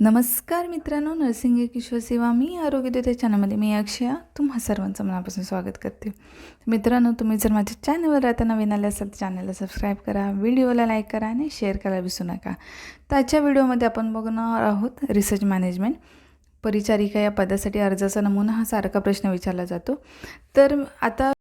नमस्कार मित्रांनो नर्सिंग किशोर सेवा. मी आरोग्य चॅनलमध्ये मी अक्षया. तुम्हा सर्वांचं मनापासून स्वागत करते. मित्रांनो तुम्ही जर माझ्या चॅनलवर आता नवीन आले असाल तर चॅनलला सबस्क्राईब करा व्हिडिओला लाईक करा आणि शेअर करायला विसरू नका. तर आजच्या व्हिडिओमध्ये आपण बघणार आहोत रिसर्च मॅनेजमेंट परिचारिका या पदासाठी अर्जाचा नमुना हा सारखा प्रश्न विचारला जातो. तर आता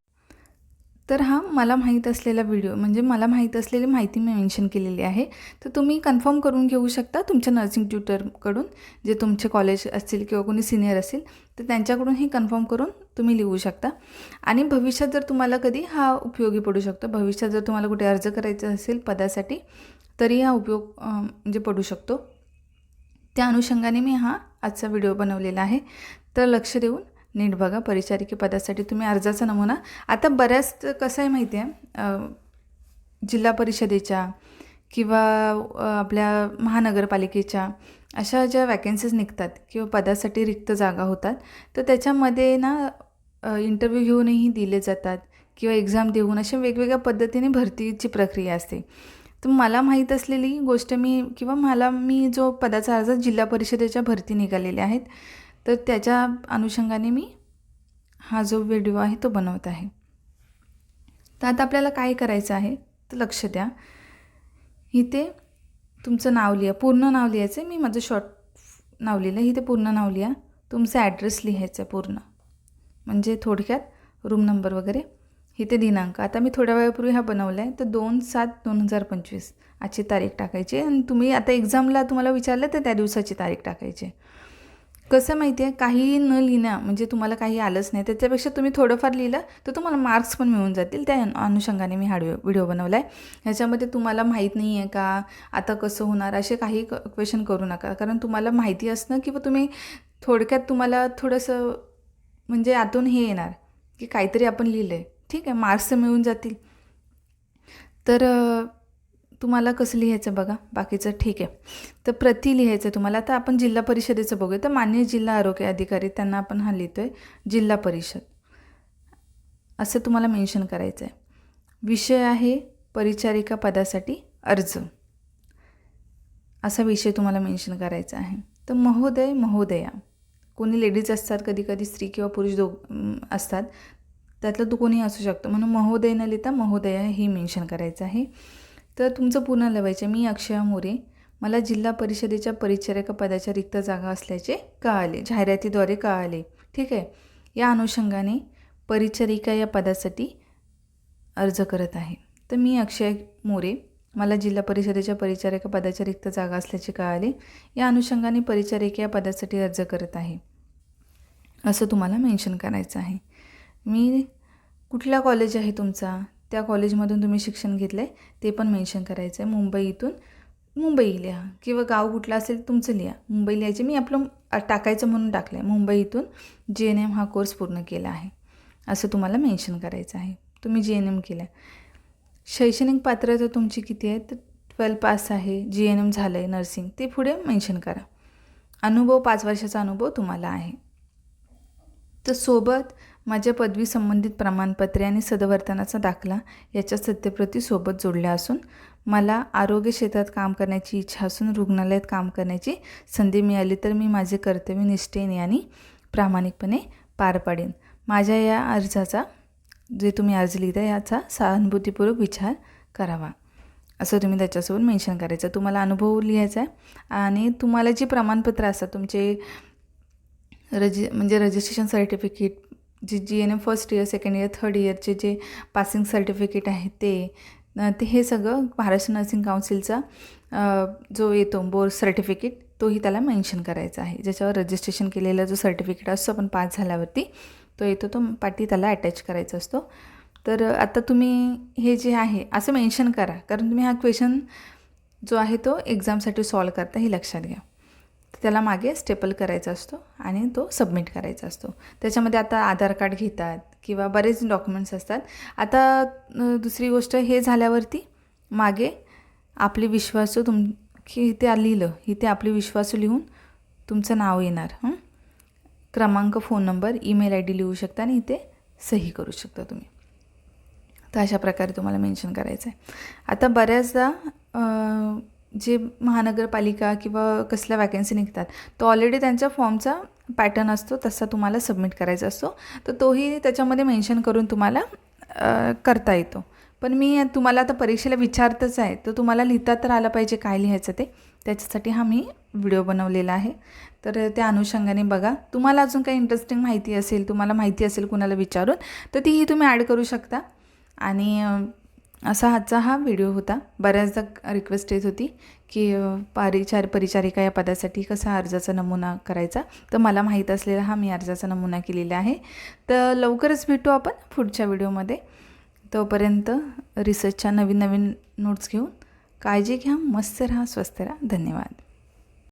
तर हा मला माहीत असलेला व्हिडिओ म्हणजे मला माहीत असलेली माहिती मी मेन्शन केलेली आहे. तर तुम्ही कन्फर्म करून घेऊ शकता तुमच्या नर्सिंग ट्युटरकडून जे तुमचे कॉलेज असतील किंवा कोणी सिनियर असेल तर त्यांच्याकडून कन्फर्म करून तुम्ही लिहू शकता. आणि भविष्यात जर तुम्हाला कधी हा उपयोगी पडू शकतो भविष्यात जर तुम्हाला कुठे अर्ज करायचा असेल पदासाठी तरी हा उपयोग म्हणजे पडू शकतो. त्या अनुषंगाने मी हा आजचा व्हिडिओ बनवलेला आहे. तर लक्ष देऊन नीट बघा परिचारिके पदासाठी तुम्ही अर्जाचा नमुना. आता बऱ्याच कसं आहे माहिती आहे जिल्हा परिषदेच्या किंवा आपल्या महानगरपालिकेच्या अशा ज्या वॅकन्सीज निघतात किंवा पदासाठी रिक्त जागा होतात तर त्याच्यामध्ये ना इंटरव्ह्यू घेऊनही दिले जातात किंवा एक्झाम देऊन अशा वेगवेगळ्या पद्धतीने भरतीची प्रक्रिया असते. तर मला माहीत असलेली गोष्ट मी किंवा मला मी जो पदाचा अर्ज जिल्हा परिषदेच्या भरती निघालेल्या आहेत तर त्याच्या अनुषंगाने मी हा जो व्हिडिओ आहे तो बनवत आहे. तर आता आपल्याला काय करायचं आहे तर लक्ष द्या. इथे तुमचं नाव लिहा. पूर्ण नाव लिहायचं आहे. मी माझं शॉर्ट नाव लिहिलं. इथे पूर्ण नाव लिहा. तुमचा ॲड्रेस लिहायचं आहे पूर्ण. म्हणजे थोडक्यात रूम नंबर वगैरे. इथे दिनांक. आता मी थोड्या वेळापूर्वी हा बनवला आहे. तर दोन सात दोन हजार पंचवीस आजची तारीख टाकायची आणि तुम्ही आता एक्झामला तुम्हाला विचारलं तर त्या दिवसाची तारीख टाकायची कसं माहिती आहे काही न लिहिणं म्हणजे तुम्हाला काही आलंच नाही. त्याच्यापेक्षा तुम्ही थोडंफार लिहिलं तर तुम्हाला मार्क्स पण मिळून जातील. त्या अनुषंगाने मी हा व्हिडिओ बनवला आहे ह्याच्यामध्ये तुम्हाला माहीत नाही आहे का आता कसं होणार असे काही क्वेश्चन करू नका. कारण तुम्हाला माहिती असणं किंवा तुम्ही थोडक्यात तुम्हाला थोडंसं म्हणजे आतून हे येणार की काहीतरी आपण लिहिलं आहे ठीक आहे मार्क्स मिळून जातील. तर तुम्हाला कसं लिहायचं बघा? बाकीचं ठीक आहे. तर प्रति लिहायचं तुम्हाला. आता आपण जिल्हा परिषदेचं बघूया. तर मान्य जिल्हा आरोग्य अधिकारी त्यांना आपण हा लिहितो आहे जिल्हा परिषद. असं तुम्हाला मेन्शन करायचं आहे विषय आहे परिचारिका पदासाठी अर्ज. असा विषय तुम्हाला मेन्शन करायचा आहे. तर महोदय महोदया. कोणी लेडीज असतात कधी कधी स्त्री किंवा पुरुष दो असतात. त्यातलं तू कोणी असू शकतो. म्हणून महोदय न लिहिता महोदया ही मेन्शन करायचं आहे. तर तुमचं पूर्ण लिहायचं मी अक्षया मोरे. मला जिल्हा परिषदेच्या परिचारक पदाच्या रिक्त जागा असल्याचे कळाले जाहिरातीद्वारे कळाले. ठीक आहे. या अनुषंगाने परिचारिका या पदासाठी अर्ज करत आहे. तर मी अक्षय मोरे मला जिल्हा परिषदेच्या परिचारिका पदाच्या रिक्त जागा असल्याचे कळाले. या अनुषंगाने परिचारिका या पदासाठी अर्ज करत आहे. असं तुम्हाला मेन्शन करायचं आहे. मी कुठला कॉलेज आहे तुमचा? त्या कॉलेजमधून तुम्ही शिक्षण घेतलं आहे ते पण मेन्शन करायचं आहे मुंबई इथून मुंबई लिहा किंवा गाव कुठलं असेल तुमचं लिहा. मुंबई लिहायचे मी आपलं टाकायचं म्हणून टाकलं आहे मुंबई इथून जे एन एम हा कोर्स पूर्ण केला आहे. असं तुम्हाला मेन्शन करायचं आहे. तुम्ही जे एन एम केलं शैक्षणिक पात्रता तुमची किती आहे? तर ट्वेल्व पास आहे. जी एन एम झालं आहे नर्सिंग. ते पुढे मेन्शन करा. अनुभव पाच वर्षाचा अनुभव तुम्हाला आहे. तर सोबत माझ्या पदवी संबंधित प्रमाणपत्रे आणि सदवर्तनाचा दाखला याच्या सत्यप्रती सोबत जोडल्या असून मला आरोग्य क्षेत्रात काम करण्याची इच्छा असून रुग्णालयात काम करण्याची संधी मिळाली तर मी माझे कर्तव्य निष्ठेने आणि प्रामाणिकपणे पार पाडेन. माझ्या या अर्जाचा जे तुम्ही अर्ज लिहिता याचा सहानुभूतीपूर्वक विचार करावा. असं तुम्ही त्याच्यासोबत मेन्शन करायचं. तुम्हाला अनुभव लिहायचा आहे आणि तुम्हाला जी प्रमाणपत्र असतात तुमचे रजि म्हणजे रजिस्ट्रेशन सर्टिफिकेट जे G N M first year second year third इयरचे जे पासिंग सर्टिफिकेट आहे ते ते हे सगळं महाराष्ट्र नर्सिंग काउन्सिलचा जो येतो बोर्ड सर्टिफिकेट तोही त्याला मेन्शन करायचा आहे. ज्याच्यावर रजिस्ट्रेशन केलेला जो सर्टिफिकेट असतो आपण पास झाल्यावरती तो येतो तो पाठी त्याला अटॅच करायचा असतो. तर आता तुम्ही हे जे आहे असं मेन्शन करा. कारण तुम्ही हा क्वेश्चन जो आहे तो एक्झामसाठी सॉल्व करता हे लक्षात घ्या. त्याला मागे स्टेपल करायचा असतो आणि तो सबमिट करायचा असतो. त्याच्यामध्ये आता आधार कार्ड घेतात किंवा बरेच डॉक्युमेंट्स असतात. आता दुसरी गोष्ट हे झाल्यावरती मागे आपली विश्वासू तुम की इथे लिहिलं इथे आपली विश्वासू लिहून तुमचं नाव येणार क्रमांक phone number email I D लिहू शकता आणि इथे सही करू शकता तुम्ही. तर अशा प्रकारे तुम्हाला मेन्शन करायचं आहे आता बऱ्याचदा जे महानगरपालिका किंवा कसल्या वॅकन्सी निघतात तो ऑलरेडी त्यांच्या फॉर्मचा पॅटर्न असतो तसा तुम्हाला सबमिट करायचा असतो. तर तोही त्याच्यामध्ये मेन्शन करून तुम्हाला करता येतो. पण मी तुम्हाला आता परीक्षेला विचारतच आहे तर तुम्हाला लिहिता तर आलं पाहिजे काय लिहायचं ते? त्याच्यासाठी हा मी व्हिडिओ बनवलेला आहे. तर त्या अनुषंगाने बघा तुम्हाला अजून काही इंटरेस्टिंग माहिती असेल तुम्हाला माहिती असेल कुणाला विचारून तर तीही तुम्ही ॲड करू शकता. आणि असा आजचा हा व्हिडिओ होता. बऱ्याचदा रिक्वेस्ट येत होती की परिचार परिचारिका या पदासाठी कसा अर्जाचा नमुना करायचा? तर मला माहीत असलेला हा मी अर्जाचा नमुना केलेला आहे. तर लवकरच भेटू आपण पुढच्या व्हिडिओमध्ये तोपर्यंत रिसर्चच्या नवीन नवीन नोट्स घेऊन काळजी घ्या मस्त राहा स्वस्त राहा. धन्यवाद.